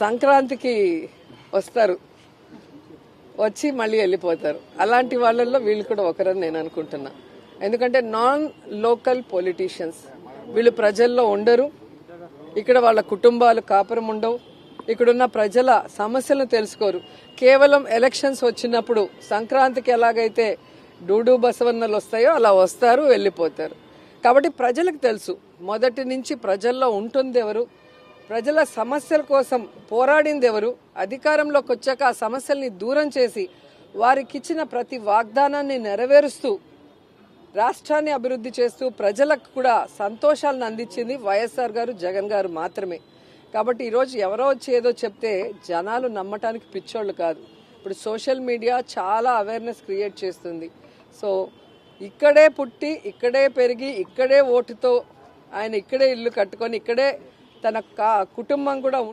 సంక్రాంతికి వస్తారు. వచ్చి మళ్ళీ వెళ్ళిపోతారు. అలాంటి వాళ్ళల్లో వీళ్ళు కూడా ఒకరని నేను అనుకుంటున్నా. ఎందుకంటే నాన్ లోకల్ పొలిటీషియన్స్. వీళ్ళు ప్రజల్లో ఉండరు. ఇక్కడ వాళ్ళ కుటుంబాలు కాపురం ఉండవు. ఇక్కడున్న ప్రజల సమస్యలను తెలుసుకోరు. కేవలం ఎలక్షన్స్ వచ్చినప్పుడు సంక్రాంతికి ఎలాగైతే డూడు బసవన్నలు వస్తాయో అలా వస్తారు వెళ్ళిపోతారు. కాబట్టి ప్రజలకు తెలుసు. మొదటి నుంచి ప్రజల్లో ఉంటుంది ఎవరు ప్రజల సమస్యల కోసం పోరాడింది ఎవరు అధికారంలోకి వచ్చాక ఆ సమస్యల్ని దూరం చేసి వారికిచ్చిన ప్రతి వాగ్దానాన్ని నెరవేరుస్తూ రాష్ట్రాన్ని అభివృద్ధి చేస్తూ ప్రజలకు కూడా సంతోషాలను అందించింది వైఎస్ఆర్ గారు జగన్ గారు మాత్రమే. కాబట్టి ఈరోజు ఎవరో వచ్చి ఏదో చెప్తే జనాలు నమ్మటానికి పిచ్చోళ్ళు కాదు. ఇప్పుడు సోషల్ మీడియా చాలా అవేర్నెస్ క్రియేట్ చేస్తుంది. సో ఇక్కడే పుట్టి ఇక్కడే పెరిగి ఇక్కడే ఓటుతో ఆయన ఇక్కడే ఇల్లు కట్టుకొని ఇక్కడే తన కుటుంబం కూడా